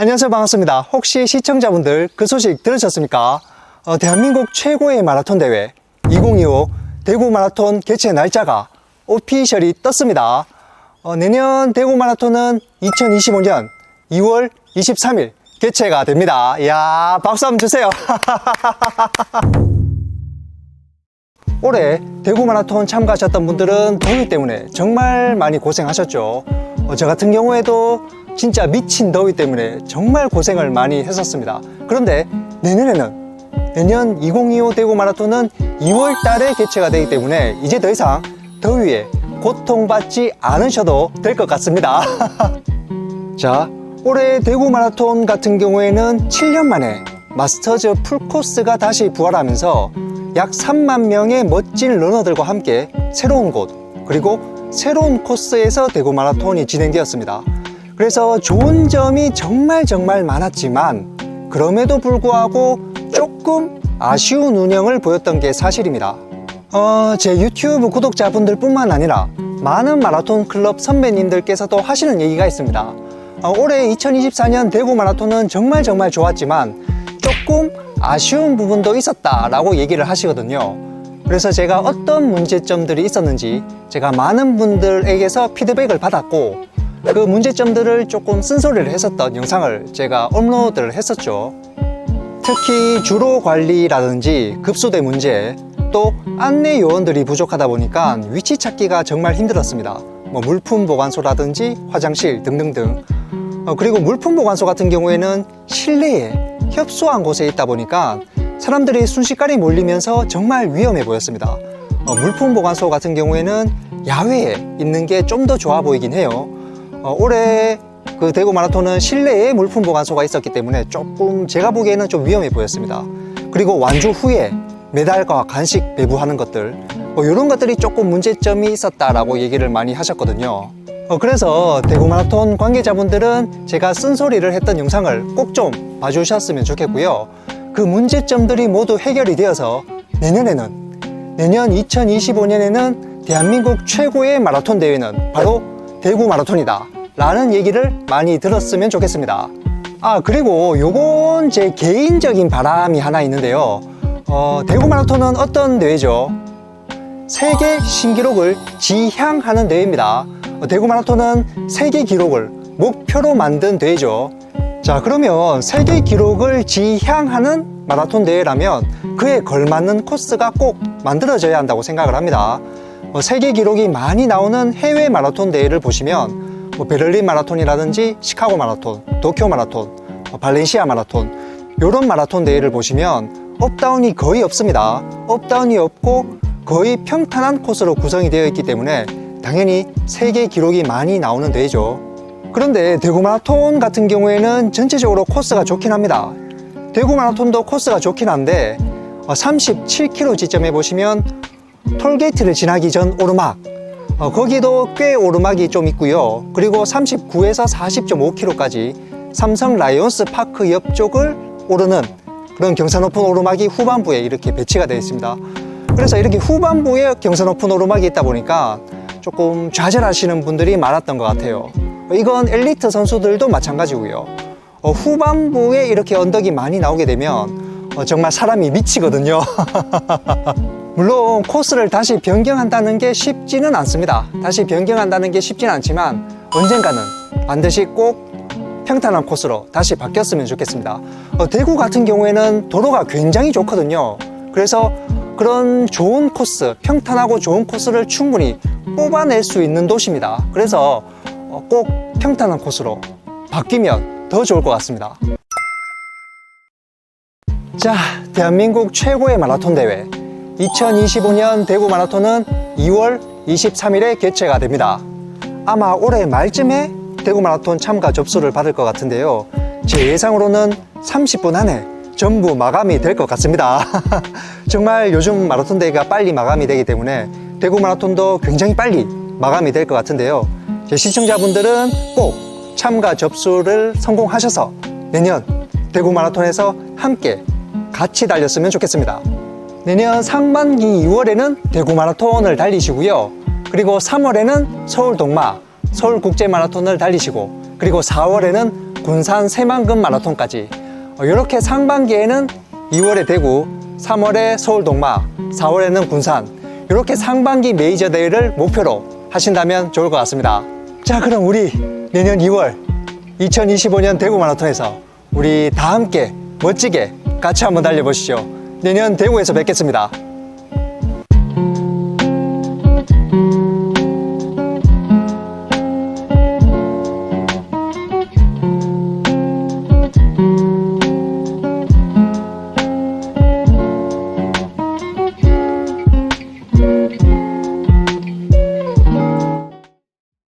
안녕하세요. 반갑습니다. 혹시 시청자분들 그 소식 들으셨습니까? 어, 대한민국 최고의 마라톤 대회 2025 대구 마라톤 개최 날짜가 오피셜이 떴습니다. 어, 내년 대구 마라톤은 2025년 2월 23일 개최가 됩니다. 이야, 박수 한번 주세요. 올해 대구 마라톤 참가하셨던 분들은 더위 때문에 정말 많이 고생하셨죠. 어, 저 같은 경우에도 진짜 미친 더위 때문에 정말 고생을 많이 했었습니다. 그런데 내년에는 내년 2025 대구 마라톤은 2월 달에 개최가 되기 때문에 이제 더 이상 더위에 고통받지 않으셔도 될 것 같습니다. 자, 올해 대구 마라톤 같은 경우에는 7년 만에 마스터즈 풀코스가 다시 부활하면서 약 3만 명의 멋진 러너들과 함께 새로운 곳, 그리고 새로운 코스에서 대구 마라톤이 진행되었습니다. 그래서 좋은 점이 정말 정말 많았지만, 그럼에도 불구하고 조금 아쉬운 운영을 보였던 게 사실입니다. 어, 제 유튜브 구독자분들 뿐만 아니라 많은 마라톤 클럽 선배님들께서도 하시는 얘기가 있습니다. 어, 올해 2024년 대구 마라톤은 정말 정말 좋았지만 조금 아쉬운 부분도 있었다라고 얘기를 하시거든요. 그래서 제가 어떤 문제점들이 있었는지 제가 많은 분들에게서 피드백을 받았고 그 문제점들을 조금 쓴소리를 했었던 영상을 제가 업로드를 했었죠. 특히 주로 관리라든지 급소대 문제 또 안내 요원들이 부족하다 보니까 위치 찾기가 정말 힘들었습니다. 뭐 물품 보관소라든지 화장실 등등등. 어, 그리고 물품 보관소 같은 경우에는 실내에 협소한 곳에 있다 보니까 사람들이 순식간에 몰리면서 정말 위험해 보였습니다. 어, 물품 보관소 같은 경우에는 야외에 있는 게 좀 더 좋아 보이긴 해요. 어, 올해 그 대구 마라톤은 실내에 물품 보관소가 있었기 때문에 조금 제가 보기에는 좀 위험해 보였습니다. 그리고 완주 후에 메달과 간식 배부하는 것들 뭐 이런 것들이 조금 문제점이 있었다라고 얘기를 많이 하셨거든요. 어, 그래서 대구 마라톤 관계자분들은 제가 쓴소리를 했던 영상을 꼭 좀 봐주셨으면 좋겠고요. 그 문제점들이 모두 해결이 되어서 내년에는 내년 2025년에는 대한민국 최고의 마라톤 대회는 바로 대구 마라톤이다. 라는 얘기를 많이 들었으면 좋겠습니다. 아, 그리고 요건 제 개인적인 바람이 하나 있는데요. 어, 대구 마라톤은 어떤 대회죠? 세계 신기록을 지향하는 대회입니다. 어, 대구 마라톤은 세계 기록을 목표로 만든 대회죠. 자, 그러면 세계 기록을 지향하는 마라톤 대회라면 그에 걸맞는 코스가 꼭 만들어져야 한다고 생각을 합니다. 어, 세계 기록이 많이 나오는 해외 마라톤 대회를 보시면 뭐 베를린 마라톤이라든지 시카고 마라톤, 도쿄 마라톤, 어, 발렌시아 마라톤 이런 마라톤 대회를 보시면 업다운이 거의 없습니다. 업다운이 없고 거의 평탄한 코스로 구성이 되어 있기 때문에 당연히 세계 기록이 많이 나오는 대회죠. 그런데 대구 마라톤 같은 경우에는 전체적으로 코스가 좋긴 합니다. 대구 마라톤도 코스가 좋긴 한데 37km 지점에 보시면 톨게이트를 지나기 전 오르막 어, 거기도 꽤 오르막이 좀 있고요. 그리고 39에서 40.5km까지 삼성 라이온스 파크 옆쪽을 오르는 그런 경사 높은 오르막이 후반부에 이렇게 배치가 되어 있습니다. 그래서 이렇게 후반부에 경사 높은 오르막이 있다 보니까 조금 좌절하시는 분들이 많았던 것 같아요. 이건 엘리트 선수들도 마찬가지고요. 어, 후반부에 이렇게 언덕이 많이 나오게 되면 어, 정말 사람이 미치거든요. 물론 코스를 다시 변경한다는 게 쉽지는 않습니다. 다시 변경한다는 게 쉽지는 않지만 언젠가는 반드시 꼭 평탄한 코스로 다시 바뀌었으면 좋겠습니다. 어, 대구 같은 경우에는 도로가 굉장히 좋거든요. 그래서 그런 좋은 코스, 평탄하고 좋은 코스를 충분히 뽑아낼 수 있는 도시입니다. 그래서 어, 꼭 평탄한 코스로 바뀌면 더 좋을 것 같습니다. 자, 대한민국 최고의 마라톤 대회 2025년 대구 마라톤은 2월 23일에 개최가 됩니다. 아마 올해 말쯤에 대구 마라톤 참가 접수를 받을 것 같은데요. 제 예상으로는 30분 안에 전부 마감이 될 것 같습니다. 정말 요즘 마라톤 대회가 빨리 마감이 되기 때문에 대구 마라톤도 굉장히 빨리 마감이 될 것 같은데요. 제 시청자분들은 꼭 참가 접수를 성공하셔서 내년 대구 마라톤에서 함께 같이 달렸으면 좋겠습니다. 내년 상반기 2월에는 대구 마라톤을 달리시고요. 그리고 3월에는 서울 동마, 서울 국제 마라톤을 달리시고, 그리고 4월에는 군산 새만금 마라톤까지 어, 이렇게 상반기에는 2월에 대구, 3월에 서울 동마, 4월에는 군산 이렇게 상반기 메이저 대회를 목표로 하신다면 좋을 것 같습니다. 자 그럼 우리 내년 2월 2025년 대구 마라톤에서 우리 다 함께 멋지게 같이 한번 달려보시죠. 내년 대구에서 뵙겠습니다.